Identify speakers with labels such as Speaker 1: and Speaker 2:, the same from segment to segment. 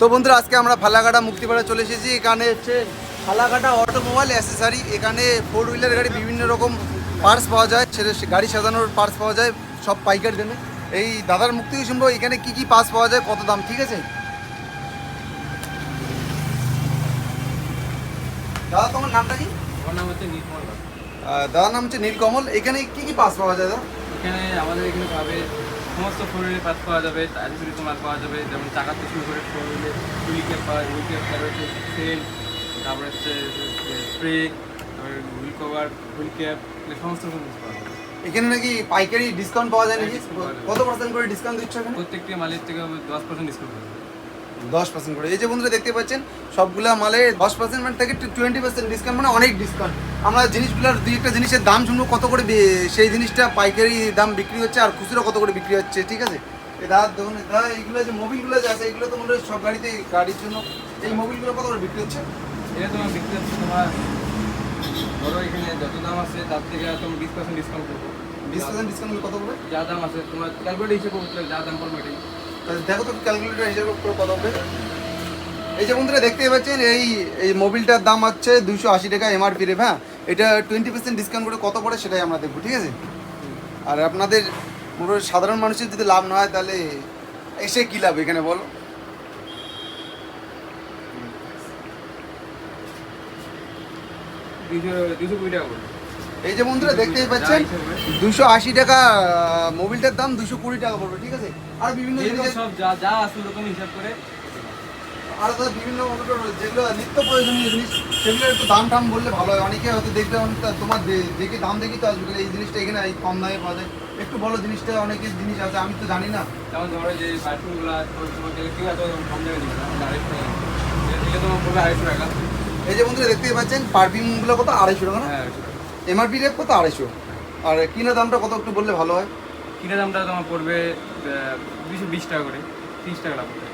Speaker 1: তো বন্ধুরা আজকে আমরা ফালাকাটা মুক্তিপাড়া চলে এসেছি। এখানে হচ্ছে ফালাকাটা অটোমোবাইল অ্যাসেসারি। এখানে ফোর হুইলার গাড়ি বিভিন্ন রকম পার্টস পাওয়া যায়। ছেলে গাড়ি সাজানোর পার্টস পাওয়া যায় সব পাইকারি দামে এই দাদার মুক্তি শুনব এখানে কি কি পার্টস পাওয়া যায় কত দাম ঠিক আছে? দাদা তোমার নামটা কি?
Speaker 2: আমার নাম হচ্ছে।
Speaker 1: আহ, দাদার নাম হচ্ছে নীলকমল। এখানে কি কি পার্টস পাওয়া যায় দাদা?
Speaker 2: এখানে আমাদের এখানে পাবে সমস্ত ফোর হুইলের পাস পাওয়া যাবে অ্যাক্সেসরিজ মাল পাওয়া যাবে যেমন চাকা থেকে শুরু করে ফোর হুইলে হুইল ক্যাপ পাওয়া হুইল ক্যাপ তারপরে হচ্ছে সেল তারপরে হচ্ছে স্প্রে তারপরে হুইল কভার হুইল ক্যাপ সমস্ত রকম জিনিস পাওয়া যাবে।
Speaker 1: এখানে নাকি পাইকারি ডিসকাউন্ট পাওয়া যায় নাকি?
Speaker 2: হ্যাঁ।
Speaker 1: কত পার্সেন্ট করে ডিসকাউন্ট দিচ্ছে
Speaker 2: প্রত্যেকটি মালের থেকে দশ পার্সেন্ট ডিসকাউন্ট পাওয়া যাবে।
Speaker 1: দশ পার্সেন্ট করে। এই যে বন্ধুরা দেখতে পাচ্ছেন সবগুলা মালে দশ পার্সেন্ট মানে থেকে টোয়েন্টি পার্সেন্ট ডিসকাউন্ট মানে অনেক ডিসকাউন্ট আমরা জিনিসগুলোর দুই একটা জিনিসের দাম শুনব কত করে সেই জিনিসটা পাইকারি দাম বিক্রি হচ্ছে আর খুচরো কত করে বিক্রি হচ্ছে ঠিক আছে? দাদা দেখুন দাদা এইগুলো যে মোবিলগুলো যে আছে এগুলো তো মনে হয় সব গাড়িতে গাড়ির জন্য এই মোবিলগুলো কত করে বিক্রি হচ্ছে?
Speaker 2: এটা তোমার বিক্রি হচ্ছে তোমার ধরো এখানে যত দাম আছে তার থেকে তুমি বিশ পার্সেন্ট ডিসকাউন্ট করব।
Speaker 1: বিশ পার্সেন্ট ডিসকাউন্ট কত করে?
Speaker 2: যা দাম আছে তোমার ক্যালকুলেট হিসেবে যা দাম পড়বে এটাই।
Speaker 1: দেখো তো ক্যালকুলেটার হিসেবে করে কত হবে? এই যে বন্ধুরা দেখতেই পাচ্ছেন, এই এই মোবিলটার দাম হচ্ছে দুশো আশি টাকা এমআরপি রে হ্যাঁ? এটা টোয়েন্টি পার্সেন্ট ডিসকাউন্ট করে কত পড়ে সেটাই আমরা দেখব, ঠিক আছে? আর আপনাদের সাধারণ মানুষের যদি লাভ না হয়, তাহলে এসে কী লাভ এখানে বলো?
Speaker 2: দুশো কুড়ি টাকা
Speaker 1: এই যে বন্ধুরা দেখতেই পাচ্ছেন দুশো আশি টাকা মোবিলটার দাম দুশো কুড়ি টাকা পড়বে ঠিক আছে? আর বিভিন্ন
Speaker 2: সব যা যা আছে ওরকম হিসাব করে।
Speaker 1: আর তো বিভিন্ন যেগুলো নিত্য প্রয়োজনীয় জিনিস সেগুলো একটু দাম টাম বললে ভালো হয়। অনেকে হয়তো দেখবে অনেক তোমার দেখে দাম দেখি তো আসবে এই জিনিসটা এখানে এই কম দামে পাওয়া যায়। একটু বলো জিনিসটা অনেকের জিনিস আছে আমি তো জানি না।
Speaker 2: যেমন ধরো যে পারফিউমগুলো কেউ এত কম দামে দিবে আড়াইশো টাকা।
Speaker 1: এই যে বন্ধুরা দেখতেই পাচ্ছেন পারফিউমগুলো কত? আড়াইশো টাকা না?
Speaker 2: হ্যাঁ
Speaker 1: এমআরপি রেট কত? আড়াইশো। আর কিনা দামটা কত একটু বললে ভালো হয়?
Speaker 2: কিনে দামটা তোমার পড়বে দুশো বিশ টাকা করে তিরিশ টাকা লাভ করবে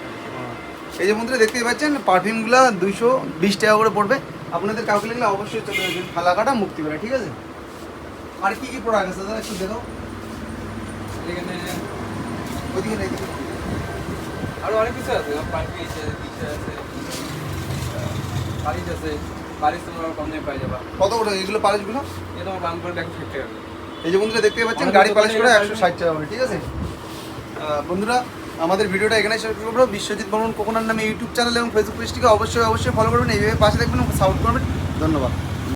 Speaker 1: এই যে বন্ধুরা দেখতেই পাচ্ছেন পারফিউমগুলো দুইশো বিশ টাকা করে পড়বে। আপনাদের কাউকে লাগলে অবশ্যই চলে আসবেন ফালাকাটা মুক্তি করে ঠিক আছে? আর কি কি প্রোডাক্ট আছে দাদা একটু দেখো
Speaker 2: এখানে
Speaker 1: ওইদিকে না এদিকে।
Speaker 2: আরও অনেক কিছু আছে পারফিউম আছে আছে আছে। পালিশ তোমরা কম দামে পাই যাবা।
Speaker 1: কত করে? এগুলো পালিশগুলো?
Speaker 2: এ তোমার দাম পড়বে একশো ষাট টাকা।
Speaker 1: এই যে বন্ধুরা দেখতে পাচ্ছেন গাড়ি পালিশ করে একশো ষাট টাকা করে ঠিক আছে? বন্ধুরা আমাদের ভিডিওটা এখানে শেষ করব। বিশ্বজিৎ বর্মন কোকোনার নামে ইউটিউব চ্যানেল এবং ফেসবুক পেজটিকে অবশ্যই অবশ্যই ফলো করবেন। এইভাবে পাশে দেখবেন সাপোর্ট করবেন। ধন্যবাদ।